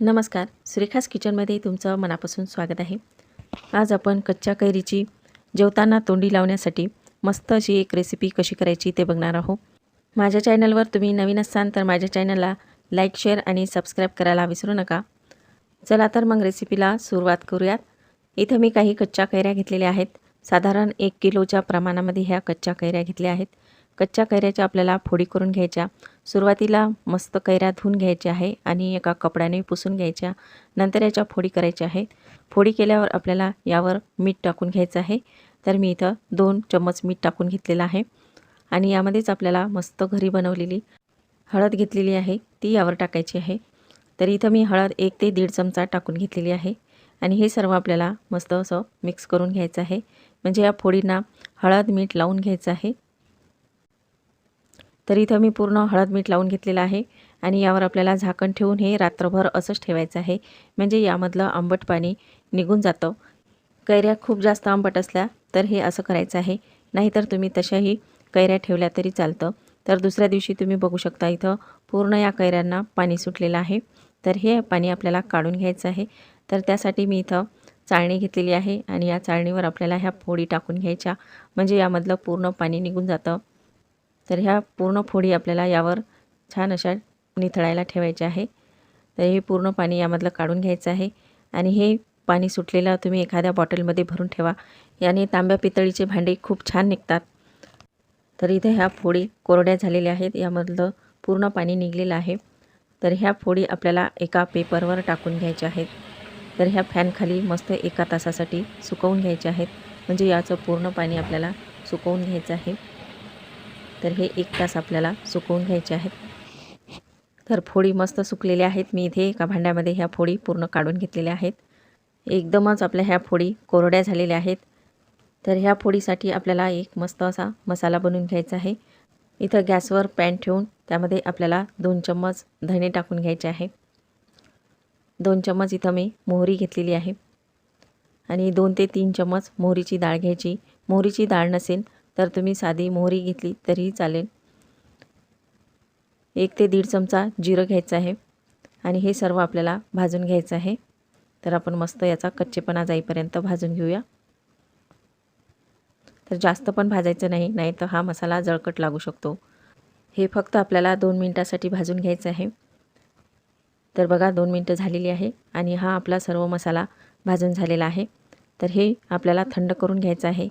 नमस्कार. सुरेखास किचनमध्ये तुमचं मनापासून स्वागत आहे. आज आपण कच्च्या कैरीची जेवताना तोंडी लावण्यासाठी मस्त अशी एक रेसिपी कशी करायची ते बघणार आहोत. माझ्या चॅनलवर तुम्ही नवीन असाल तर माझ्या चॅनलला लाईक शेअर आणि सबस्क्राईब करायला विसरू नका. चला तर मग रेसिपीला सुरुवात करूयात. इथं मी काही कच्च्या कैऱ्या घेतलेल्या आहेत. साधारण एक किलोच्या प्रमाणामध्ये ह्या कच्च्या कैऱ्या घेतल्या आहेत. कच्च्या कैऱ्याच्या आपल्याला फोडी करून घ्यायच्या. सुरुवातीला मस्त कैऱ्या धुवून घ्यायच्या आहे आणि एका कपड्याने पुसून घ्यायच्या. नंतर याच्या फोडी करायच्या आहेत. फोडी केल्यावर आपल्याला यावर मीठ टाकून घ्यायचं आहे. तर मी इथं दोन चम्मच मीठ टाकून घेतलेलं आहे. आणि यामध्येच आपल्याला मस्त घरी बनवलेली हळद घेतलेली आहे. ती यावर टाकायची आहे. तर इथं मी हळद एक ते दीड चमचा टाकून घेतलेली आहे. आणि हे सर्व आपल्याला मस्त असं मिक्स करून घ्यायचं आहे. म्हणजे या फोडींना हळद मीठ लावून घ्यायचं आहे. तर इथं मी पूर्ण हळद मीठ लावून घेतलेलं आहे आणि यावर आपल्याला झाकण ठेवून हे रात्रभर असंच ठेवायचं आहे. म्हणजे यामधलं आंबट पाणी निघून जातं. कैऱ्या खूप जास्त आंबट असल्या तर हे असं करायचं आहे. नाहीतर तुम्ही तशाही कैऱ्या ठेवल्या तरी चालतं. तर दुसऱ्या दिवशी तुम्ही बघू शकता इथं पूर्ण या कैऱ्यांना पाणी सुटलेलं आहे. तर हे पाणी आपल्याला काढून घ्यायचं आहे. तर त्यासाठी मी इथं चाळणी घेतलेली आहे आणि या चाळणीवर आपल्याला ह्या फोडी टाकून घ्यायच्या. म्हणजे यामधलं पूर्ण पाणी निघून जातं. तर ह्या पूर्ण फोडी आपल्याला यावर छान अशा निथळायला ठेवायच्या आहे. तर हे पूर्ण पाणी यामधलं काढून घ्यायचं आहे. आणि हे पाणी सुटलेलं तुम्ही एखाद्या बॉटलमध्ये भरून ठेवा. याने तांब्या पितळीचे भांडे खूप छान निघतात. तर इथे ह्या फोडी कोरड्या झालेल्या आहेत. यामधलं पूर्ण पाणी निघलेलं आहे. तर ह्या फोडी आपल्याला एका पेपरवर टाकून घ्यायच्या आहेत. तर ह्या फॅनखाली मस्त एका तासासाठी सुकवून घ्यायच्या आहेत. म्हणजे याचं पूर्ण पाणी आपल्याला सुकवून घ्यायचं आहे. तर हे एक तास आपल्याला सुकवून घ्यायचे आहेत. तर फोडी मस्त सुकलेल्या आहेत. मी इथे एका भांड्यामध्ये ह्या फोडी पूर्ण काढून घेतलेल्या आहेत. एकदमच आपल्या ह्या फोडी कोरड्या झालेल्या आहेत. तर ह्या फोडीसाठी आपल्याला एक मस्त असा मसाला बनवून घ्यायचा आहे. इथं गॅसवर पॅन ठेवून त्यामध्ये आपल्याला दोन चम्मच धणे टाकून घ्यायचे आहे दोन चम्मच इथं मी मोहरी घेतलेली आहे. आणि दोन ते तीन चम्मच मोहरीची डाळ घ्यायची. मोहरीची डाळ नसेल तर तुम्ही साधी मोहरी घेतली तरीही चालेल. एक ते दीड चमचा जिरं घ्यायचं आहे आणि हे सर्व आपल्याला भाजून घ्यायचं आहे. तर आपण मस्त याचा कच्चेपणा जाईपर्यंत भाजून घेऊया. तर जास्त पण भाजायचं नाही नाही तर हा मसाला जळकट लागू शकतो. हे फक्त आपल्याला दोन मिनटासाठी भाजून घ्यायचं आहे. तर बघा दोन मिनटं झालेली आहे आणि हा आपला सर्व मसाला भाजून झालेला आहे. तर हे आपल्याला थंड करून घ्यायचं आहे.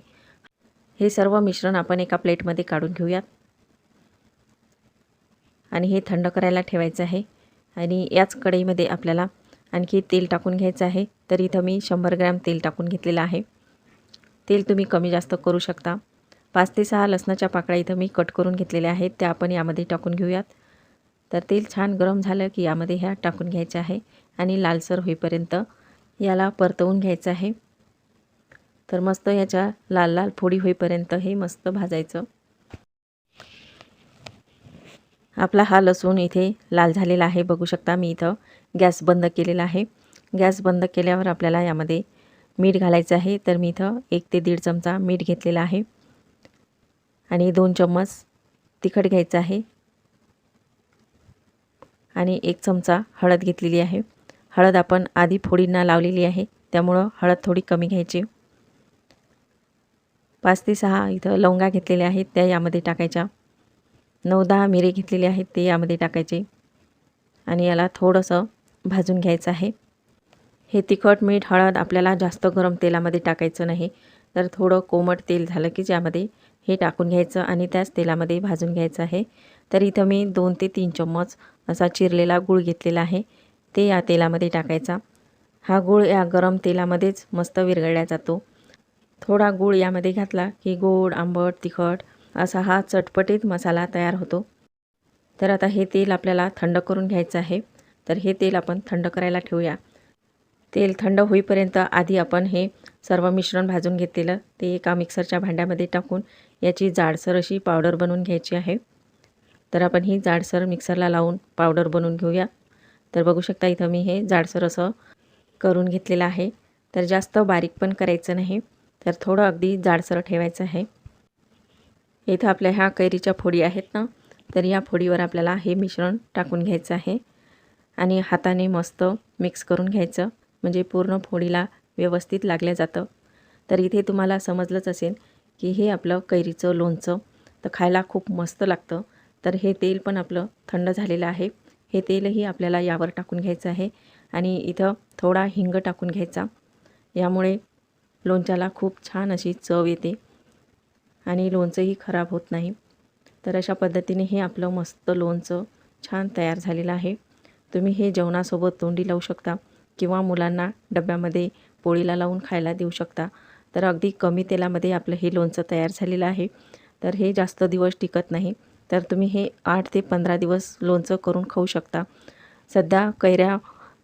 हे सर्व मिश्रण आपण एका प्लेटमध्ये काढून घेऊयात. आणि हे थंड करायला ठेवायचं आहे. आणि याच कढईमध्ये आपल्याला आणखी तेल टाकून घ्यायचं आहे. तर इथं मी शंभर ग्रॅम तेल टाकून घेतलेलं आहे. तेल तुम्ही कमी जास्त करू शकता. पाच ते सहा लसणाच्या पाकळ्या इथं मी कट करून घेतलेल्या आहेत. त्या आपण यामध्ये टाकून घेऊयात. तर तेल छान गरम झालं की यामध्ये ह्या टाकून घ्यायचं आहे. आणि लालसर होईपर्यंत याला परतवून घ्यायचं आहे. तर मस्त याच्या लाल लाल फोडी होईपर्यंत हे मस्त भाजायचं. आपला हा लसूण इथे लाल झालेला आहे बघू शकता मी इथं. गॅस बंद केलेला आहे. गॅस बंद केल्यावर आपल्याला यामध्ये मीठ घालायचं आहे. तर मी इथं एक ते दीड चमचा मीठ घेतलेला आहे. आणि दोन चम्मच तिखट घ्यायचं आहे. आणि एक चमचा हळद घेतलेली आहे. हळद आपण आधी फोडींना लावलेली आहे. त्यामुळं हळद थोडी कमी घ्यायची. पाच ते सहा इथं लवंगा घेतलेल्या आहेत त्या यामध्ये टाकायच्या. नऊ दहा मिरे घेतलेले आहेत ते यामध्ये टाकायचे. आणि याला थोडंसं भाजून घ्यायचं आहे. हे तिखट मीठ हळद आपल्याला जास्त गरम तेलामध्ये टाकायचं नाही. तर थोडं कोमट तेल झालं की ज्यामध्ये हे टाकून घ्यायचं आणि त्याच तेलामध्ये भाजून घ्यायचं आहे. तर इथं मी दोन ते तीन चम्मच असा चिरलेला गूळ घेतलेला आहे. ते या तेलामध्ये टाकायचा. हा गूळ या गरम तेलामध्येच मस्त विरघळला जातो. थोडा गूळ यामध्ये घातला की गोड आंबट तिखट असा हा चटपटीत मसाला तयार होतो. तर आता हे तेल आपल्याला थंड करून घ्यायचं आहे. तर हे तेल आपण थंड करायला ठेवूया. तेल थंड होईपर्यंत आधी आपण हे सर्व मिश्रण भाजून घेतलेलं ते एका मिक्सरच्या भांड्यामध्ये टाकून याची जाडसर अशी पावडर बनवून घ्यायची आहे. तर आपण ही जाडसर मिक्सरला लावून पावडर बनवून घेऊया. तर बघू शकता इथं मी हे जाडसर असं करून घेतलेलं आहे. तर जास्त बारीक पण करायचं नाही. तर थोडं अगदी जाडसर ठेवायचं आहे. इथं आपल्या ह्या कैरीच्या फोडी आहेत ना तर या फोडीवर आपल्याला हे मिश्रण टाकून घ्यायचं आहे आणि हाताने मस्त मिक्स करून घ्यायचं म्हणजे पूर्ण फोडीला व्यवस्थित लागलं जातं. तर इथे तुम्हाला समजलंच असेल की हे आपलं कैरीचं लोणचं तर खायला खूप मस्त लागतं. तर हे तेल पण आपलं थंड झालेलं आहे. हे तेलही आपल्याला यावर टाकून घ्यायचं आहे आणि इथं थोडा हिंग टाकून घ्यायचा. यामुळे लोणच्याला खूप छान अशी चव येते आणि लोणचंही खराब होत नाही. तर अशा पद्धतीने हे आपलं मस्त लोणचं छान तयार झालेलं आहे. तुम्ही हे जेवणासोबत तोंडी लावू शकता किंवा मुलांना डब्यामध्ये पोळीला लावून खायला देऊ शकता. तर अगदी कमी तेलामध्ये आपलं हे लोणचं तयार झालेलं आहे. तर हे जास्त दिवस टिकत नाही. तर तुम्ही हे आठ ते पंधरा दिवस लोणचं करून खाऊ शकता. सध्या कैऱ्या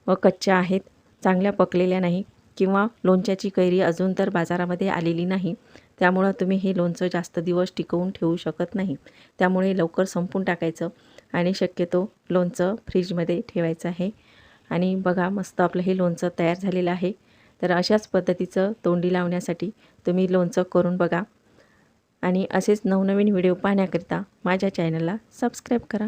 व कच्च्या आहेत. चांगल्या पकलेल्या नाही. किंवा लोणच्याची कैरी अजून तर बाजारामध्ये आलेली नाही. त्यामुळं तुम्ही हे लोणचं जास्त दिवस टिकवून ठेवू शकत नाही. त्यामुळे लवकर संपून टाकायचं आणि शक्यतो लोणचं फ्रीजमध्ये ठेवायचं आहे. आणि बघा मस्त आपलं हे लोणचं तयार झालेलं आहे. तर अशाच पद्धतीचं तोंडी लावण्यासाठी तुम्ही लोणचं करून बघा. आणि असेच नवनवीन व्हिडिओ पाहण्याकरिता माझ्या चॅनलला सबस्क्राईब करा.